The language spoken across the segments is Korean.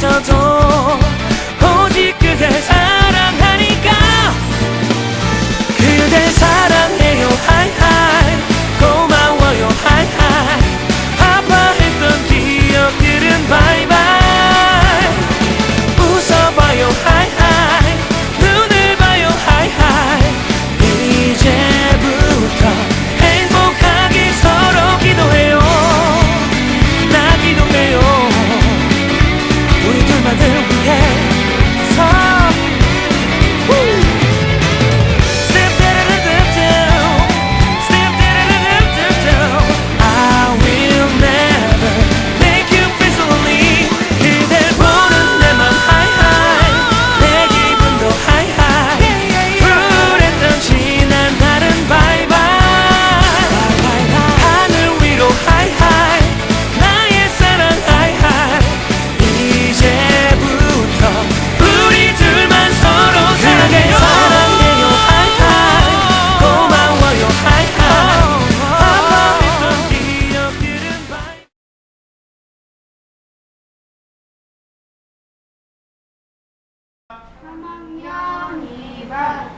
sounds 3학년 2반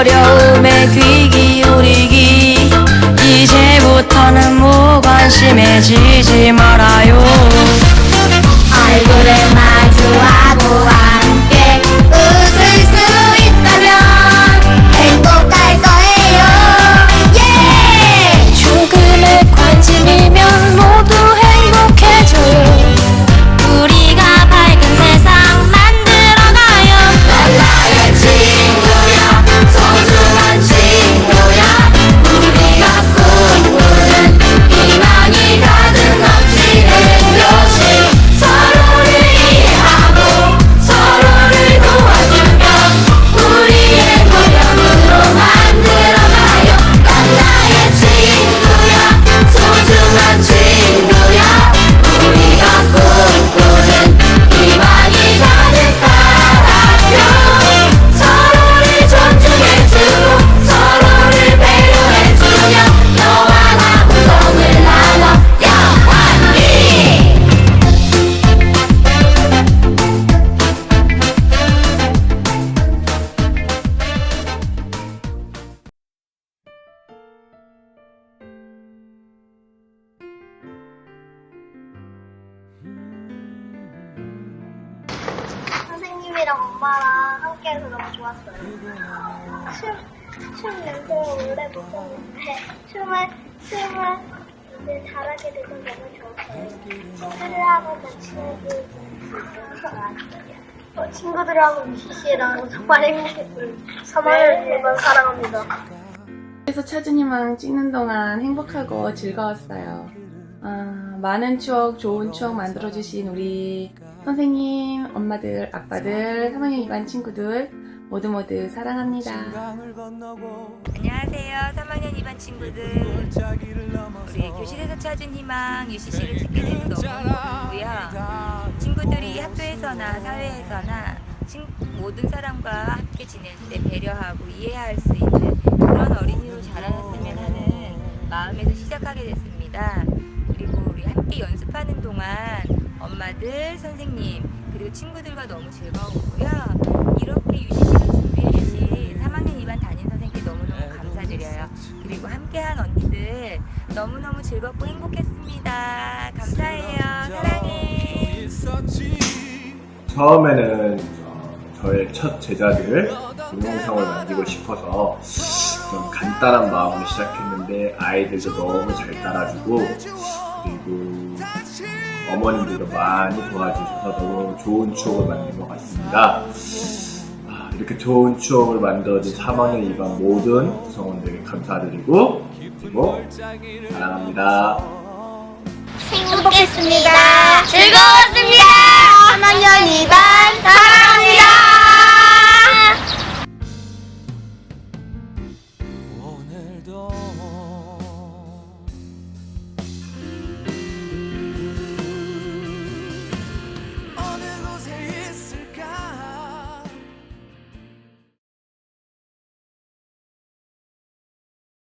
어려움에 귀 기울이기. 이제부터는 무관심해지지 말아요. 얼굴을 마주하고 선생님이랑 엄마랑 함께 해서 너무 좋았어요. 춤, 춤 연습을 오래 못했는데 춤을 춤을 이제 잘하게 돼서 너무 좋았어요. 친구들하고 더 친해지고 어, 친구들하고 UCC랑 정말 행복했어요. 3학년 1반 사랑합니다. 그래서 차준이만 찍는 동안 행복하고 즐거웠어요. 아, 많은 추억, 좋은 추억 만들어주신 우리 선생님, 엄마들, 아빠들, 3학년 2반 친구들 모두 모두 사랑합니다. 안녕하세요. 3학년 2반 친구들. 우리 교실에서 찾은 희망 UCC를 듣게 돼서 너무 행복했고요. 친구들이 학교에서나 사회에서나 친- 모든 사람과 함께 지낼 때 배려하고 이해할 수 있는 그런 어린이로 자라났으면 하는 마음에서 시작하게 됐습니다. 그리고 우리 함께 연습하는 동안 엄마들, 선생님, 그리고 친구들과 너무 즐거웠고요. 이렇게 UCC를 준비해 주신 3학년 2반 담임 선생님께 너무너무 감사드려요. 그리고 함께한 언니들 너무너무 즐겁고 행복했습니다. 감사해요. 사랑해. 처음에는 어, 저의 첫 제자들 동영상을 만들고 싶어서 좀 간단한 마음으로 시작했는데 아이들도 너무 잘 따라주고 그리고 어머님들도 많이 도와주셔서 너무 좋은 추억을 만든 것 같습니다. 아, 이렇게 좋은 추억을 만들어준 3학년 2반 모든 구성원들에게 감사드리고 그리고 사랑합니다. 행복했습니다. 즐거웠습니다. 3학년 2반 사랑